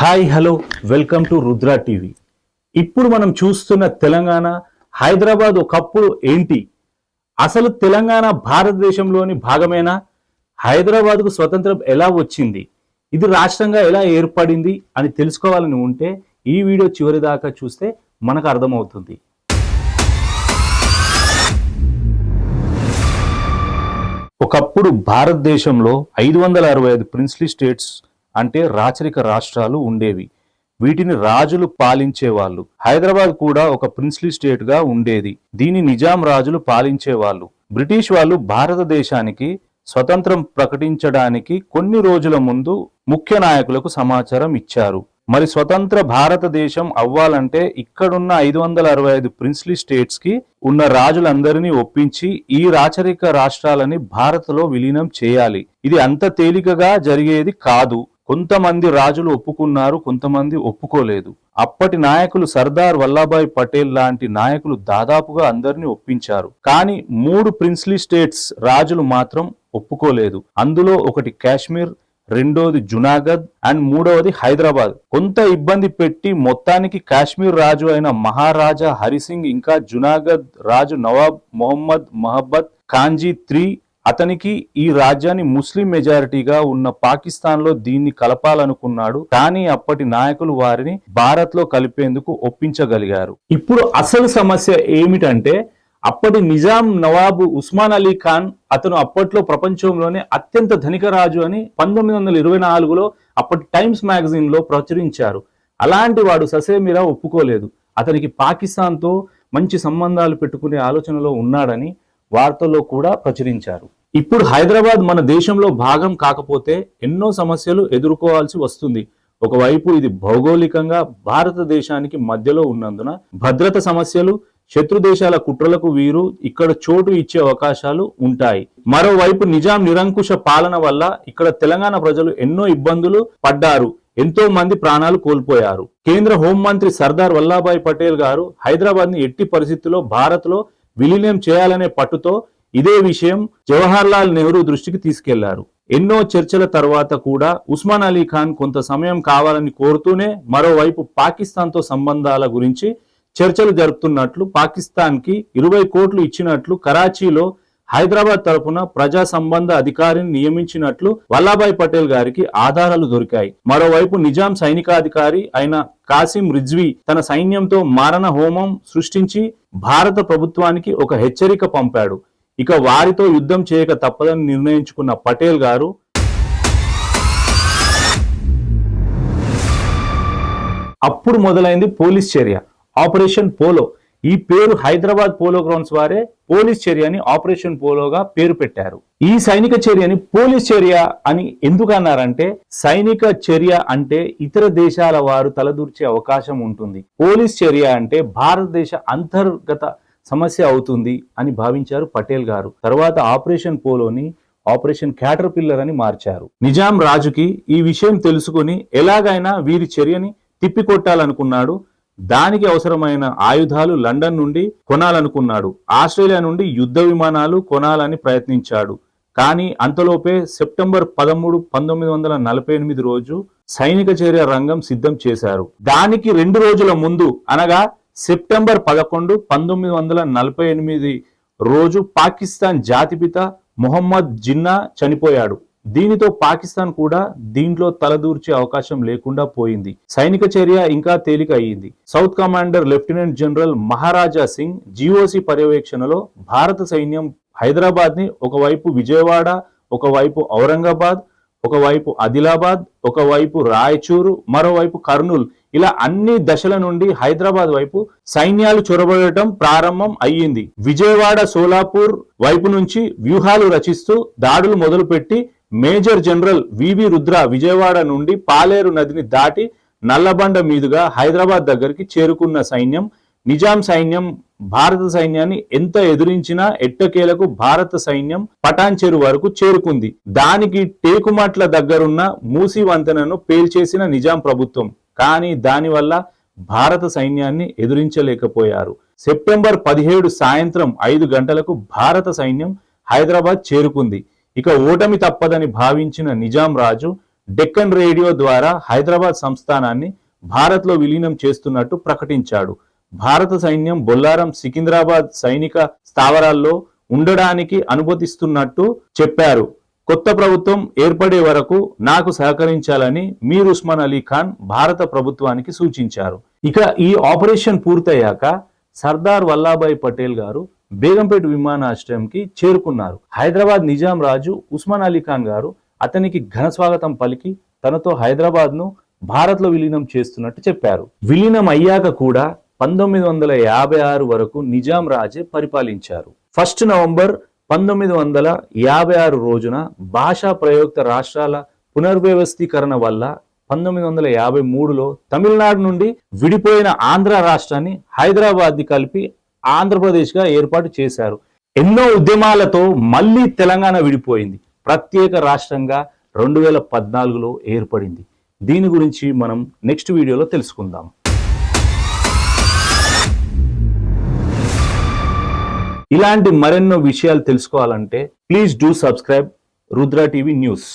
Hi hello welcome to Rudra TV. ఇప్పుడు మనం చూస్తున్న తెలంగాణ హైదరాబాద్ ఒకప్పుడు ఏంటి? అసలు తెలంగాణ భారతదేశంలోని భాగమేనా? హైదరాబాద్కు స్వతంత్రం ఎలా వచ్చింది? ఇది రాష్ట్రంగా ఎలా ఏర్పడింది అని తెలుసుకోవాలని ఉంటే ఈ వీడియో చివరి దాకా చూస్తే మనకు అర్థమవుతుంది. ఒకప్పుడు భారతదేశంలో ఐదు వందల అరవై ఐదు ప్రిన్స్లీ స్టేట్స్ అంటే రాచరిక రాష్ట్రాలు ఉండేవి. వీటిని రాజులు పాలించేవాళ్ళు. హైదరాబాద్ కూడా ఒక ప్రిన్స్లీ స్టేట్గా ఉండేది. దీని నిజాం రాజులు పాలించేవాళ్ళు. బ్రిటిష్ వాళ్ళు భారతదేశానికి స్వతంత్రం ప్రకటించడానికి కొన్ని రోజుల ముందు ముఖ్య నాయకులకు సమాచారం ఇచ్చారు. మరి స్వతంత్ర భారతదేశం అవ్వాలంటే ఇక్కడున్న ఐదు వందల అరవై ఐదు ప్రిన్స్లీ స్టేట్స్కి ఉన్న రాజులందరినీ ఒప్పించి ఈ రాచరిక రాష్ట్రాలని భారత్లో విలీనం చేయాలి. ఇది అంత తేలికగా జరిగేది కాదు. కొంతమంది రాజులు ఒప్పుకున్నారు కొంతమంది ఒప్పుకోలేదు. అప్పటి నాయకులు సర్దార్ వల్లభాయ్ పటేల్ లాంటి నాయకులు దాదాపుగా అందరినీ ఒప్పించారు. కానీ మూడు ప్రిన్స్లీ స్టేట్స్ రాజులు మాత్రం ఒప్పుకోలేదు. అందులో ఒకటి కాశ్మీర్ రెండోది జునాగద్ అండ్ మూడవది హైదరాబాద్. కొంత ఇబ్బంది పెట్టి మొత్తానికి కాశ్మీర్ రాజు అయిన మహారాజా హరిసింగ్ ఇంకా జునాగద్ రాజు నవాబ్ మొహమ్మద్ మహబ్బత్ ఖాన్జీ త్రీ అతనికి ఈ రాజ్యాన్ని ముస్లిం మెజారిటీగా ఉన్న పాకిస్తాన్లో దీన్ని కలపాలనుకున్నాడు. కానీ అప్పటి నాయకులు వారిని భారత్లో కలిపేందుకు ఒప్పించగలిగారు. ఇప్పుడు అసలు సమస్య ఏమిటంటే అప్పటి నిజాం నవాబు ఉస్మాన్ అలీ ఖాన్ అతను అప్పట్లో ప్రపంచంలోనే అత్యంత ధనిక రాజు అని పంతొమ్మిది వందల ఇరవై నాలుగులో అప్పటి టైమ్స్ మ్యాగజైన్లో ప్రచురించారు. అలాంటి వాడు ససేమిరా ఒప్పుకోలేదు. అతనికి పాకిస్తాన్తో మంచి సంబంధాలు పెట్టుకునే ఆలోచనలో ఉన్నాడని వార్తల్లో కూడా ప్రచురించారు. ఇప్పుడు హైదరాబాద్ మన దేశంలో భాగం కాకపోతే ఎన్నో సమస్యలు ఎదుర్కోవాల్సి వస్తుంది. ఒకవైపు ఇది భౌగోళికంగా భారతదేశానికి మధ్యలో ఉన్నందున భద్రత సమస్యలు శత్రు దేశాల కుట్రలకు వీరు ఇక్కడ చోటు ఇచ్చే అవకాశాలు ఉంటాయి. మరోవైపు నిజాం నిరంకుశ పాలన వల్ల ఇక్కడ తెలంగాణ ప్రజలు ఎన్నో ఇబ్బందులు పడ్డారు. ఎంతో మంది ప్రాణాలు కోల్పోయారు. కేంద్ర హోంమంత్రి సర్దార్ వల్లాభాయ్ పటేల్ గారు హైదరాబాద్ని ఎట్టి పరిస్థితుల్లో భారత్లో విలీనం చేయాలనే పట్టుతో ఇదే విషయం జవహర్ లాల్ నెహ్రూ దృష్టికి తీసుకెళ్ళారు. ఎన్నో చర్చల తర్వాత కూడా ఉస్మాన్ అలీ ఖాన్ కొంత సమయం కావాలని కోరుతూనే మరోవైపు పాకిస్తాన్తో సంబంధాల గురించి చర్చలు జరుపుతున్నట్లు పాకిస్తాన్కి ఇరవై కోట్లు ఇచ్చినట్లు కరాచీలో హైదరాబాద్ తరఫున ప్రజా సంబంధ అధికారిని నియమించినట్లు వల్లాభాయ్ పటేల్ గారికి ఆధారాలు దొరికాయి. మరోవైపు నిజాం సైనికాధికారి అయిన కాసిం రిజ్వీ తన సైన్యంతో మారణ హోమం సృష్టించి భారత ప్రభుత్వానికి ఒక హెచ్చరిక పంపాడు. ఇక వారితో యుద్ధం చేయక తప్పదని నిర్ణయించుకున్న పటేల్ గారు అప్పుడు మొదలైంది పోలీస్ చర్య. Operation polo. ఈ పేరు హైదరాబాద్ పోలో గ్రౌండ్స్ వారే పోలీస్ చర్యని ఆపరేషన్ పోలోగా పేరు పెట్టారు. ఈ సైనిక చర్యని పోలీస్ చర్య అని ఎందుకు అన్నారంటే సైనిక చర్య అంటే ఇతర దేశాల వారు తలదూర్చే అవకాశం ఉంటుంది. పోలీస్ చర్య అంటే భారతదేశ అంతర్గత సమస్య అవుతుంది అని భావించారు పటేల్ గారు. తర్వాత ఆపరేషన్ పోలోని ఆపరేషన్ క్యాటర్ పిల్లర్ అని మార్చారు. నిజాం రాజుకి ఈ విషయం తెలుసుకుని ఎలాగైనా వీరి చర్యని తిప్పికొట్టాలనుకున్నాడు. దానికి అవసరమైన ఆయుధాలు లండన్ నుండి కొనాలనుకున్నాడు. ఆస్ట్రేలియా నుండి యుద్ధ విమానాలు కొనాలని ప్రయత్నించాడు. కానీ అంతలోపే సెప్టెంబర్ పదమూడు పంతొమ్మిది వందల నలభై ఎనిమిది రోజు సైనిక చర్య రంగం సిద్ధం చేశారు. దానికి రెండు రోజుల ముందు అనగా సెప్టెంబర్ పదకొండు పంతొమ్మిది వందల నలభై ఎనిమిది రోజు పాకిస్తాన్ జాతిపిత మొహమ్మద్ జిన్నా చనిపోయాడు. దీనితో పాకిస్తాన్ కూడా దీంట్లో తలదూర్చే అవకాశం లేకుండా పోయింది. సైనిక చర్య ఇంకా తేలిక అయ్యింది south commander lieutenant general Maharaja Singh GOC పర్యవేక్షణలో భారత సైన్యం హైదరాబాద్ని ఒకవైపు విజయవాడ ఒకవైపు ఔరంగాబాద్ ఒకవైపు ఆదిలాబాద్ ఒకవైపు రాయచూరు మరోవైపు కర్నూల్ ఇలా అన్ని దశల నుండి హైదరాబాద్ వైపు సైన్యాలు చొరబడటం ప్రారంభం అయ్యింది. విజయవాడ సోలాపూర్ వైపు నుంచి వ్యూహాలు రచిస్తూ దాడులు మొదలుపెట్టి major general V V Rudra Vijayawada నుండి పాలేరు నదిని దాటి నల్లబండ మీదుగా హైదరాబాద్ దగ్గరికి చేరుకున్న సైన్యం నిజాం సైన్యం భారత సైన్యాన్ని ఎంత ఎదిరించినా ఎట్టకేలకు భారత సైన్యం పటాన్ చెరు వరకు చేరుకుంది. దానికి టేకుమట్ల దగ్గరున్న మూసి వంతెనను పేల్చేసిన నిజాం ప్రభుత్వం. కానీ దానివల్ల భారత సైన్యాన్ని ఎదురించలేకపోయారు. సెప్టెంబర్ పదిహేడు సాయంత్రం ఐదు గంటలకు భారత సైన్యం హైదరాబాద్ చేరుకుంది. ఇక ఓటమి తప్పదని భావించిన నిజాం రాజు డెక్కన్ రేడియో ద్వారా హైదరాబాద్ సంస్థానాన్ని భారత్లో విలీనం చేస్తున్నట్టు ప్రకటించాడు. భారత సైన్యం బొల్లారం సికింద్రాబాద్ సైనిక స్థావరాల్లో ఉండడానికి అనుమతిస్తున్నట్టు చెప్పారు. కొత్త ప్రభుత్వం ఏర్పడే వరకు నాకు సహకరించాలని మీర్ ఉస్మాన్ అలీ ఖాన్ భారత ప్రభుత్వానికి సూచించారు. ఇక ఈ ఆపరేషన్ పూర్తయ్యాక సర్దార్ వల్లాభాయ్ పటేల్ గారు బేగంపేట విమానాశ్రయంకి చేరుకున్నారు. హైదరాబాద్ నిజాం రాజు ఉస్మాన్ అలీ ఖాన్ గారు అతనికి ఘన స్వాగతం పలికి తనతో హైదరాబాద్ను భారత్లో విలీనం చేస్తున్నట్టు చెప్పారు. విలీనం అయ్యాక కూడా పంతొమ్మిది వందల యాభై ఆరు వరకు నిజాం రాజే పరిపాలించారు. ఫస్ట్ నవంబర్ పంతొమ్మిది వందల యాభై ఆరు రోజున భాషా ప్రయోక్త రాష్ట్రాల పునర్వ్యవస్థీకరణ వల్ల పంతొమ్మిది వందల యాభై మూడులో తమిళనాడు నుండి విడిపోయిన ఆంధ్ర రాష్ట్రాన్ని హైదరాబాద్ని కలిపి ఆంధ్రప్రదేశ్గా ఏర్పాటు చేశారు. ఎన్నో ఉద్యమాలతో మళ్ళీ తెలంగాణ విడిపోయింది. ప్రత్యేక రాష్ట్రంగా రెండు వేల పద్నాలుగులో ఏర్పడింది. దీని గురించి మనం నెక్స్ట్ వీడియోలో తెలుసుకుందాం. ఇలాంటి మరెన్నో విషయాలు తెలుసుకోవాలంటే please do subscribe Rudra TV news